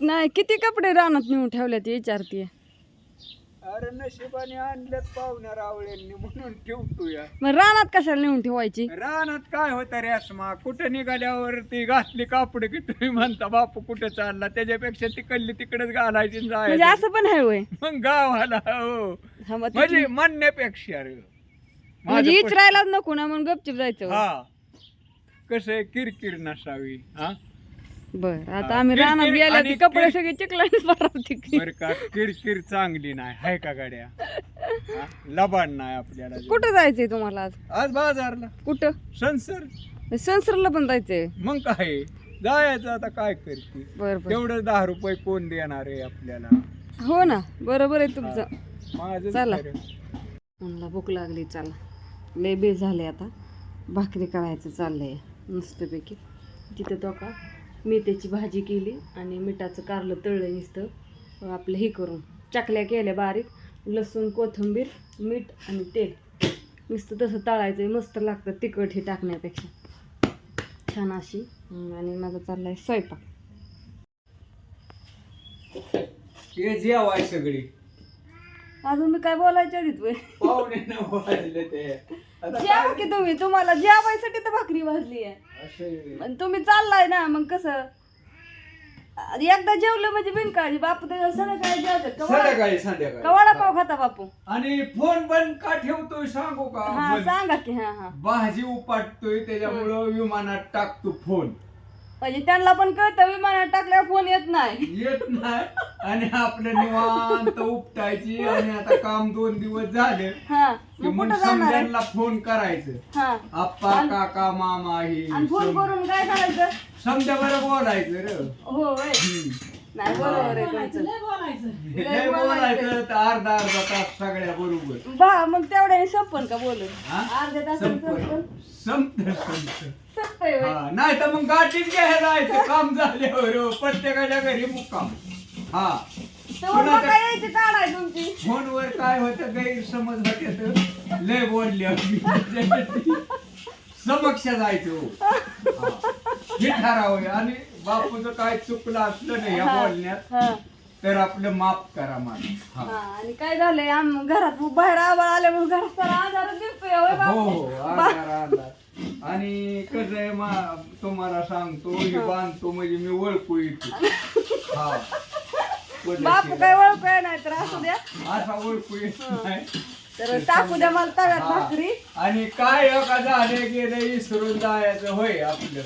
नाही किती कपडे रानात नेऊन ठेवले ते विचारते अरे नशिबाने आणल्यात पाहुण्या रावळ्यांनी म्हणून ठेवतो या. मग रानात कशाला नेऊन ठेवायची? रानात काय होतं रे अस्मा? कुठं निघाल्यावर ती घातली कापड की तुम्ही म्हणता बापू कुठं चालला? त्याच्यापेक्षा ती कल्ली तिकडेच घालायची आणि म्हणजे जायचं असं पण आहे होय? मग गावाला हो. हा, मग म्हणजे म्हणण्यापेक्षा रे. म्हणजे माझं इचरायलाच नको ना म्हणून गपचिप जायचं. होय. हा. कसं आहे किरकिर नसावी हा? बर आता आम्ही किर- रानात गेल्या आणि कपडे किर- सगळे चिकलाच बर का किरकिर चांगली नाही हाय का गाड्या? हा? लबाड नाही आपल्याला कुठं जायचंय तुम्हाला आज? आज बाजारला. कुठं? संसर संसरला पण जायचंय? मग काय? जायचं आता काय करते बर बर. तेवढं दहा रुपये कोण देणार आहे आपल्याला? हो ना बरोबर आहे तुमचं. माझं चला. म्हणला भूक लागली चला. लय बेस झाले आता. भाकरी करायचं चाललंय. मस्तपैकी तिथं तो का मेथ्याची भाजी केली आणि मिठाचं कारलं तळलं नुसतं आपलं हे करून. चकल्या केल्या बारीक लसूण कोथिंबीर मीठ आणि तेल. नुसतं तसं तळायचं मस्त लागतं तिखट हे टाकण्यापेक्षा. छान अशी आणि माझा आहे स्वयंपाक. सगळी. अजून मी काय बोलायच्या होय. पाहुणे न वाजले ते. आता जेवा काय? की तुम्ही तुम्हाला जेवायसाठी तर भाकरी भाजली आहे. असे. तुम्ही चाललाय ना मग कसं? एकदा जेवलं म्हणजे बिनकाळजी बापू त्याच्या संध्याकाळी जेवतात का वडा- संध्याकाळी. का संध्याकाळी वडापाव खाता बापू? आणि फोन बंद का ठेवतोय सांगू का? हा. सांगा की हा हा. भाजी उपाटतोय त्याच्यामुळं विमानात टाकतो फोन. म्हणजे त्यांना पण कळतं विमानात टाकल्यावर फोन येत नाही. येत नाही. आणि आपलं निवांत उपटायची आणि आता काम दोन दिवस झाले. हा की मग मग कुठं जाणार आहे? समजांना फोन करायचं. हा. आप्पा आणि- काका मामा हे आणि फोन करून काय करायचं? समजा बरं बोलायचं रे. हो होय. नाही बरोबर आहे तुमचं. लय बोलायचं. तर अर्धा अर्धा तास सगळ्या बरोबर. बा मग तेवढ्याने संपन का बोलून? हा? अर्ध्या तासाने संपत होय. हा नाही तर मग गाठीच घ्यायला जायचं काम झाल्यावर हो. प्रत्येकाच्या घरी मुक्काम हा तेव्हा मग काय यायची काढ आहे तुमची फोनवर काय होतं गैरसमज होते लय बोलले आम्ही. समक्ष जायचं हो. ठरावं आणि बापूचं काय चुकलं असलं नाही या हा. बोलण्यात हा तर आपलं माफ करा मला हा. हा, आणि काय झालंय आम घरात बाहेर आवाळ आल्यामुळे घरात आजार दिसतोय होय हो हो बापू? आधार आधार आणि कसं आहे मा तुम्हाला सांगतो हे. बांधतो म्हणजे मी ओळखू येतो हा. बापू काय ओळखूया नाही तर असू द्या. असा ओळखू येत नाही तर टाकू द्या मला तव्यात हा. भाकरी. आणि काय एका झाले गेले विसरून जायचं होय आपलं.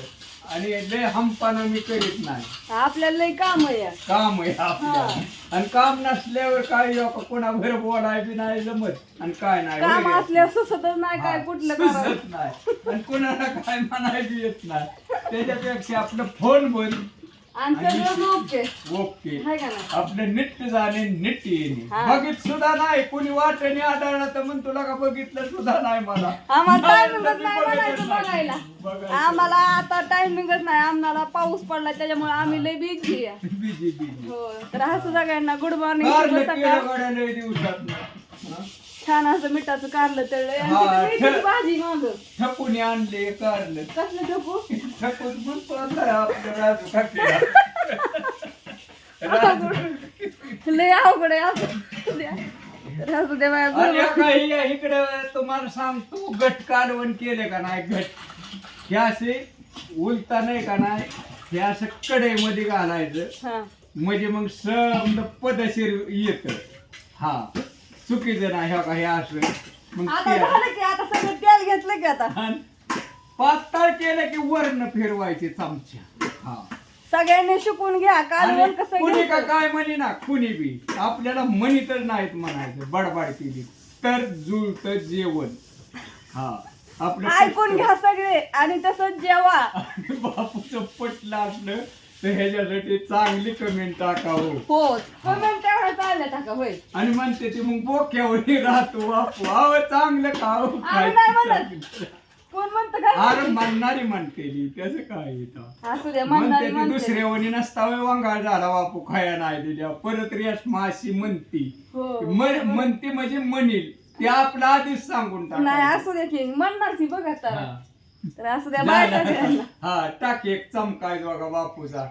आणि लय हमपानं मी करीत नाही. आपल्याला लय काम आहे. काम आहे आपल्याला. आणि काम नसल्यावर काय लोक कोणाभर बोलायची नाही जमत. आणि काय नाही काम होय. असल्यावर सुसतच नाही काय कुठलं करावं. सुचत नाही. आणि कोणाला काय म्हणायची येत नाही. त्याच्यापेक्षा आपलं फोन बंद. सगळं ओके आपलं नीट जाणे नीट येणे. हा. बघित सुद्धा नाही कोणी वाटणे आढळला तर मग तुला का बघितलं सुद्धा नाही मला. आम्हाला आता टायमिंगच नाही. आम्हाला पाऊस पडला त्याच्यामुळे आम्ही लय बिझी बिजी हो तर असं सगळ्यांना गुड मॉर्निंग दिवसात. छान असं मिठाचं कारलं हा, ठे- भाजी माग. ठपून आणले कारलं. कसलं ठोकू ठपून पण पडलं आपलं राजू काकीला. राजू लय अवघड आहे असं द्या. तर असू दे बाया, आणि गुड काही इकडे तुम्हाला सांगतो गट कालवण केले का नाही गट हे असे उलता नाही का नाही हे असं कढईमध्ये घालायचं. हा. म्हणजे मग समजा पदशीर येत. हा. चुकीचं नाही हो का हे असं मग आता ते- झालं की आता सगळं तेल घेतलं की आता. आणि पातळ केलं की वर्ण फिरवायचे चमच्या हा. सगळ्यांनी शिकून घ्या कालवण आणि कसं कुणी का घ्यायचं. काय म्हणे ना कुणी बी. आपल्याला म्हणी तर नाहीत म्हणायचं बडबड केली. तर जुळत जेवण. हा. आपलं ऐकून घ्या सगळे आणि तसंच जेवा. बापूचं पटलं असलं तर ह्याच्यासाठी चांगली कमेंट टाकावं. हो कमेंट तेवढा चालल्या टाका होय. आणि म्हणते ते मग बोक्यावर राहतो बापू. चांगलं खाऊ आम्ही नाही म्हणत. कोण म्हणतं काय अरे म्हणणारी म्हणतेली त्याचं काय असू म्हणते ती म्हणते. दुसऱ्या वणी नसता होय वांगाळ झाला बापू खाया नाही दिल्या. परत रेस माशी म्हणती. हो. म्हण- म्हणती म्हणजे म्हणील. ते आपलं आधीच सांगून नाही टाकायचं. असू दे की. म्हणणार ती बघा तर हा. तर असं द्या बाय हा टाक एक चमकाय बघा बापूचा.